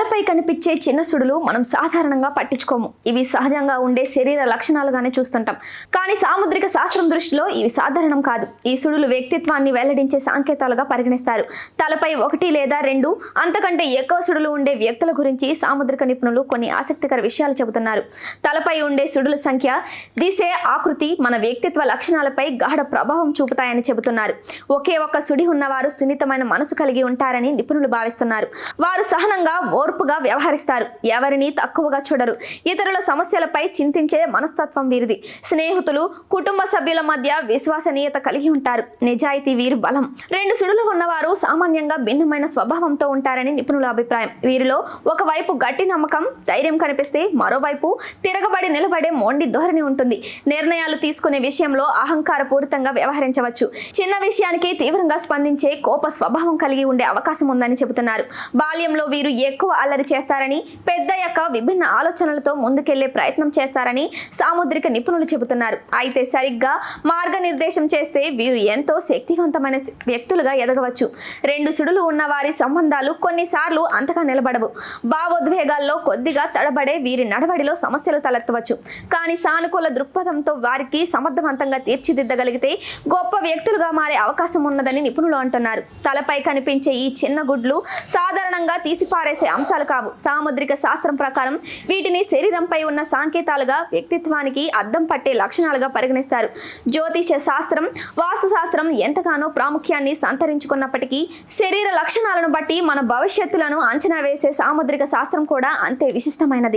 తలపై కనిపించే చిన్న సుడులు మనం సాధారణంగా పట్టించుకోము. ఇవి సహజంగా ఉండే శరీర లక్షణాలుగానే చూస్తుంటాం. కానీ సాముద్రిక శాస్త్రం దృష్టిలో ఇవి సాధారణం కాదు. ఈ సుడులు వ్యక్తిత్వాన్ని వెల్లడించే సంకేతాలుగా పరిగణిస్తారు. తలపై ఒకటి లేదా రెండు అంతకంటే ఎక్కువ సుడులు ఉండే వ్యక్తుల గురించి సాముద్రిక నిపుణులు కొన్ని ఆసక్తికర విషయాలు చెబుతున్నారు. తలపై ఉండే సుడుల సంఖ్య దిశే ఆకృతి మన వ్యక్తిత్వ లక్షణాలపై గాఢ ప్రభావం చూపుతాయని చెబుతున్నారు. ఒకే ఒక్క సుడి ఉన్నవారు సున్నితమైన మనసు కలిగి ఉంటారని నిపుణులు భావిస్తున్నారు. వారు సహనంగా ఓర్పుగా వ్యవహరిస్తారు. ఎవరిని తక్కువగా చూడరు. ఇతరుల సమస్యలపై చింతించే మనస్తత్వం వీరిది. స్నేహితులు కుటుంబ సభ్యుల మధ్య విశ్వసనీయత కలిగి ఉంటారు. నిజాయితీ వీరు బలం. రెండు సుడులు ఉన్నవారు సామాన్యంగా భిన్నమైన స్వభావంతో ఉంటారని నిపుణుల అభిప్రాయం. వీరిలో ఒకవైపు గట్టి నమ్మకం ధైర్యం కనిపిస్తే మరోవైపు తిరగబడి నిలబడే మొండి ధోరణి ఉంటుంది. నిర్ణయాలు తీసుకునే విషయంలో అహంకారపూరితంగా వ్యవహరించవచ్చు. చిన్న విషయానికి తీవ్రంగా స్పందించే కోప స్వభావం కలిగి ఉండే అవకాశం ఉందని చెబుతున్నారు. బాల్యంలో వీరు ఎక్కువ అల్లరి చేస్తారని పెద్దయ్యాక విభిన్న ఆలోచనలతో ముందుకెళ్ళే ప్రయత్నం చేస్తారని సాముద్రిక నిపుణులు చెబుతున్నారు. అయితే సరిగ్గా మార్గనిర్దేశం చేస్తే వీరు ఎంతో శక్తివంతమైన వ్యక్తులుగా ఎదగవచ్చు. రెండు సుడులు ఉన్న వారి సంబంధాలు కొన్నిసార్లు అంతగా నిలబడవు. భావోద్వేగాల్లో కొద్దిగా తడబడే వీరి నడవడిలో సమస్యలు తలెత్తవచ్చు. కానీ సానుకూల దృక్పథంతో వారికి సమర్థవంతంగా తీర్చిదిద్దగలిగితే గొప్ప వ్యక్తులుగా మారే అవకాశం ఉన్నదని నిపుణులు అంటున్నారు. తలపై కనిపించే ఈ చిన్న గుడ్లు సాధారణంగా తీసిపారేసే అంశాలు కావు. సాముద్రిక శాస్త్రం ప్రకారం వీటిని శరీరంపై ఉన్న సాంకేతాలుగా వ్యక్తిత్వానికి అద్దం పట్టే లక్షణాలుగా పరిగణిస్తారు. జ్యోతిష శాస్త్రం వాస్తు శాస్త్రం ఎంతగానో ప్రాముఖ్యాన్ని సంతరించుకున్నప్పటికీ శరీర లక్షణాలను బట్టి మన భవిష్యత్తులను అంచనా వేసే సాముద్రిక శాస్త్రం కూడా అంతే విశిష్టమైనది.